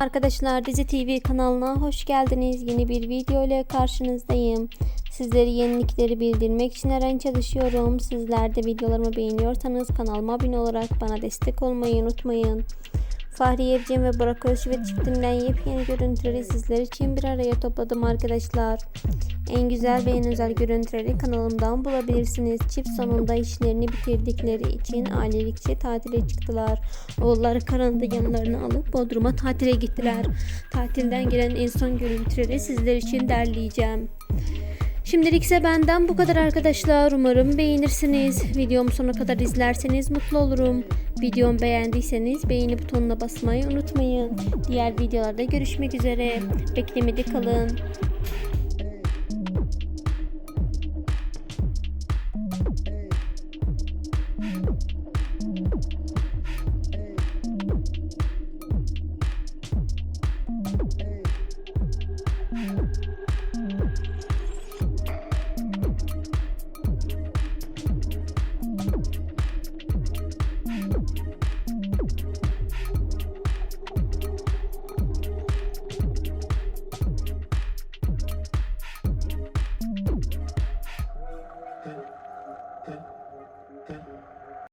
Arkadaşlar Dizi TV kanalına hoş geldiniz. Yeni bir video ile karşınızdayım. Sizleri yenilikleri bildirmek için her an çalışıyorum. Sizler de videolarımı beğeniyorsanız kanalıma abone olarak bana destek olmayı unutmayın. Fahriye Evcen ve Burak Özçivit çiftinden yepyeni görüntüleri sizler için bir araya topladım arkadaşlar. En güzel ve en özel görüntüleri kanalımdan bulabilirsiniz. Çift sonunda işlerini bitirdikleri için ailelikçe tatile çıktılar. Oğulları karanlığı yanlarına alıp Bodrum'a tatile gittiler. Tatilden gelen en son görüntüleri sizler için derleyeceğim. Şimdilik ise benden bu kadar arkadaşlar. Umarım beğenirsiniz. Videomu sonuna kadar izlerseniz mutlu olurum. Videomu beğendiyseniz beğeni butonuna basmayı unutmayın. Diğer videolarda görüşmek üzere. Beklemede kalın. Thank you. Yeah. Yeah.